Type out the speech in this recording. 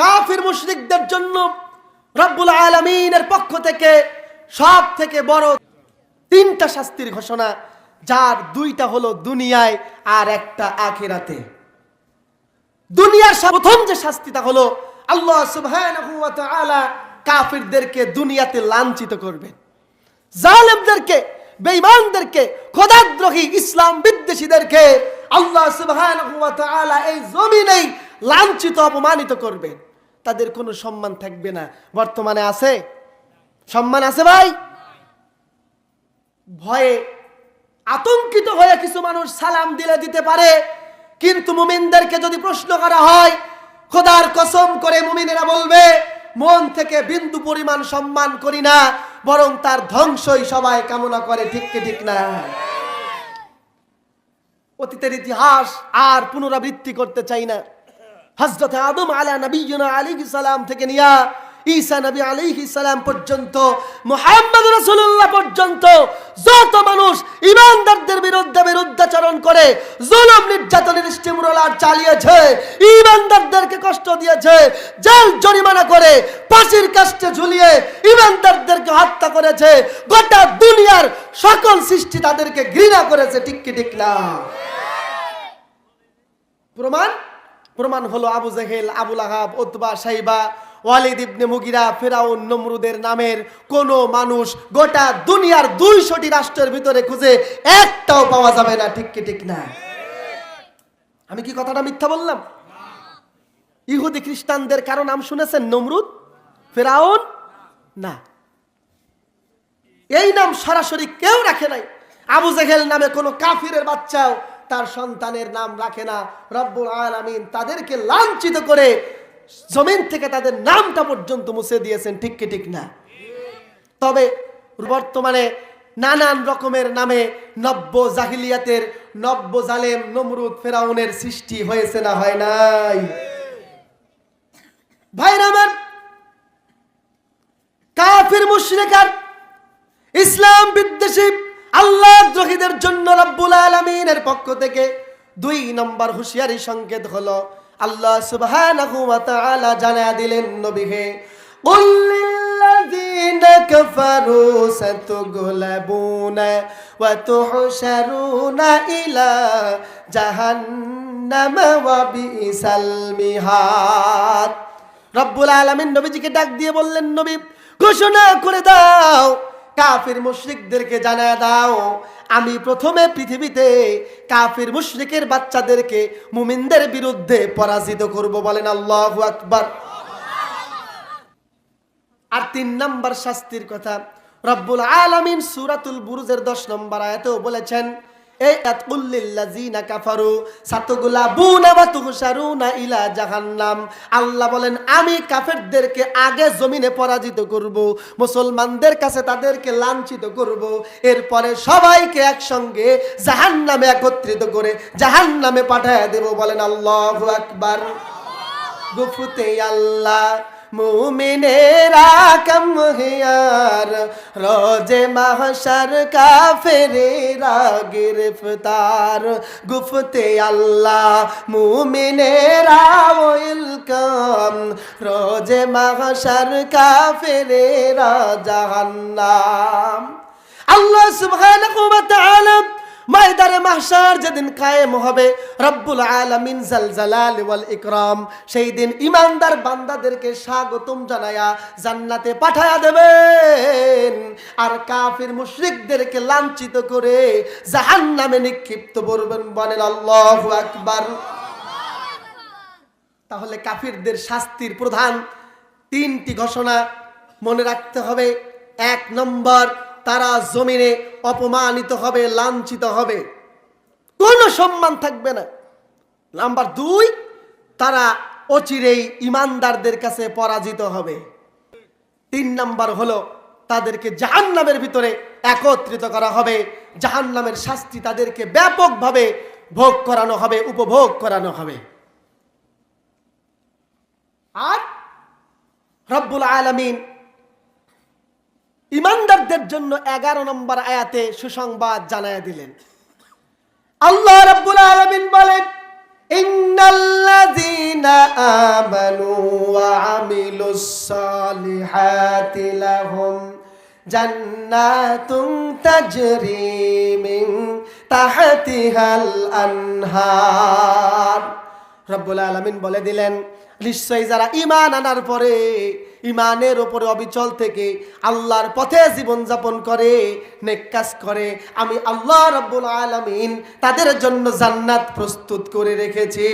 কাফির মুশরিকদের জন্য রব্বুল আলমিনের পক্ষ থেকে সব থেকে বড় তিনটা শাস্তির ঘোষণা, যার দুইটা হলো দুনিয়ায় আর একটা আখিরাতে। দুনিয়ার প্রথম যে শাস্তিটা হলো, আল্লাহ ওয়া কাফিরদেরকে দুনিয়াতে লাঞ্ছিত করবেন জালেমদেরকে, বেঈমানদেরকে, খোদাদ্রোহী ইসলাম বিদ্বেষীদেরকে আল্লাহ তাআলা এই জমিনেই লাঞ্ছিত, অপমানিত করবেন তাদের কোনো সম্মান থাকবে না। বর্তমানে আছে? সম্মান আছে ভাই? ভয়ে আতঙ্কিত হয়ে কিছু মানুষ সালাম দিলে দিতে পারে। কিন্তু মুমিনদেরকে যদি প্রশ্ন করা হয়, খোদার কসম করে মুমিনেরা বলবে, মন থেকে বিন্দু পরিমাণ সম্মান করি না, বরং তার ধ্বংসই সবাই কামনা করে ঠিককে ঠিক না? অতীতের ইতিহাস আর পুনরাবৃত্তি করতে চাই না। হজরত আদম আলা নবী আলী সালাম থেকে নিয়া ঈসা নবী আলাইহি সালাম পর্যন্ত, মুহাম্মদ রাসূলুল্লাহ পর্যন্ত যত মানুষ ইমানদারদের বিরুদ্ধে বিরুদ্ধাচরণ করে, জুলুম, নির্যাতনের স্টিমরোলার চালিয়েছে ইমানদারদেরকে কষ্ট দিয়েছে, জেল জরিমানা করে, ফাঁসির কাস্টে ঝুলিয়ে ইমানদারদেরকে হত্যা করেছে, গোটা দুনিয়ার সকল সৃষ্টি তাদেরকে ঘৃণা করেছে, ঠিক কি ঠিক না? প্রমাণ? প্রমাণ হলো আবু জেহেল আবুল আহাব ওতবা সাইবা, ওয়ালিদ ইবনে মুগিরা, ফেরাউন, নমরুদের নামের কোন মানুষ গোটা দুনিয়ার দুইশোটি রাষ্ট্রের ভিতরে খুঁজে একটাও পাওয়া যাবে না, ঠিক কি, ঠিক না? আমি কি কথাটা মিথ্যা বললাম? ইহুদি খ্রিস্টানদের কারও নাম শুনেছেন নমরুদ? ফেরাউন? না। এই নাম সরাসরি কেউ রাখে নাই। আবু জেহেল নামে কোনো কাফিরের বাচ্চাও তার সন্তানের নাম রাখে না। রব্বুল আলামিন তাদেরকে লাঞ্ছিত করে জমিন থেকে তাদের নামটা পর্যন্ত মুছে দিয়েছেন, ঠিক কি ঠিক না? তবে বর্তমানে নানান রকমের নামে নব্য জাহিলিয়াতের, নব্য জালেম নমরুদ ফেরাউনের সৃষ্টি হয়েছে না হয় নাই? ভাইরা আমার, কাফির, মুশরিকার, ইসলাম বিদ্বেষী আল্লাহ দ্রোহীদের জন্য রব্বুল আলমিনের পক্ষ থেকে দুই নম্বর হুঁশিয়ারি সংকেত হলো আল্লাহ সুবহানাহু ওয়া তাআলা জানা দিলেন নবীকে قل للذين كفروا ستغلبون وتحشرون إلى جهنم وبئس المهاد রব্বুল আলামিন নবীজিকে ডাক দিয়ে বললেন নবী ঘোষণা করে দাও কাফির মুশ্রিকদেরকে জানা দাও, আমি প্রথমে পৃথিবীতে কাফির মুশ্রিকের বাচ্চাদেরকে মুমিনদের বিরুদ্ধে পরাজিত করব বলেন আল্লাহ আকবর। আর তিন নম্বর শাস্তির কথা, রব্বুল আলমিন সুরাতুল বুরুজের 10 নম্বর আয়াতেও বলেছেন এই আতকুল্লিল্লাযিনা কাফারু সাতগুলাবুনা ওয়া তুহশারুনা ইলা জাহান্নাম। আল্লাহ বলেন, আমি কাফেরদেরকে আগে জমিনে পরাজিত করব, মুসলমানদের কাছে তাদেরকে লাঞ্ছিত করব। এরপরে সবাইকে একসঙ্গে জাহান্নামে একত্রিত করে জাহান্নামে পাঠায় দেব। বলেন, আল্লাহু আকবার। গুফতে আল্লাহ মুমিনেরা কম হিয়ার। রোজে মাহশর কাফেরেরা গ্রেফতার। গুফতে আল্লাহ, মুমিনেরা ওয়েলকাম। রোজে মাহশর কাফেরেরা জাহান্নাম। আল্লাহ সুবহানাহু ওয়া তাআলা ময়দানে মাহশার যেদিন কায়েম হবে, রব্বুল আলামিন জালজালাল ওয়াল ইকরাম, সেই দিন ইমানদার বান্দাদেরকে স্বাগতম জানায়া জান্নাতে পাঠায়া দেবেন। আর কাফির মুশরিকদেরকে লাঞ্ছিত করে জাহান্নামে নিক্ষিপ্ত করবেন বলেন আল্লাহু আকবার। তাহলে কাফিরদের শাস্তির প্রধান তিনটি ঘোষণা মনে রাখতে হবে। এক নম্বর তারা জমিনে অপমানিত হবে, লাঞ্ছিত হবে। কোনো সম্মান থাকবে না। নাম্বার দুই, তারা অচিরেই ইমানদারদের কাছে পরাজিত হবে। তিন নাম্বার হলো, তাদেরকে জাহান্নামের ভিতরে একত্রিত করা হবে। জাহান্নামের শাস্তি তাদেরকে ব্যাপকভাবে ভোগ করানো হবে, উপভোগ করানো হবে। আর রব্বুল আলামিন ইমানদারদের জন্য এগারো নম্বর আয়াতে সুসংবাদ জানায় দিলেন। আল্লাহ রব্বুল আলামিন বলেন, ইন্নাল্লাযীনা আমানু ওয়া আনহার। রব্বুল আলমিন বলে দিলেন, নিশ্চয়ই যারা ইমান আনার পরে ইমানের ওপরে অবিচল থেকে আল্লাহর পথে জীবনযাপন করে নেকাজ করে, আমি আল্লাহ রব্বুল আলমিন তাদের জন্য জান্নাত প্রস্তুত করে রেখেছি।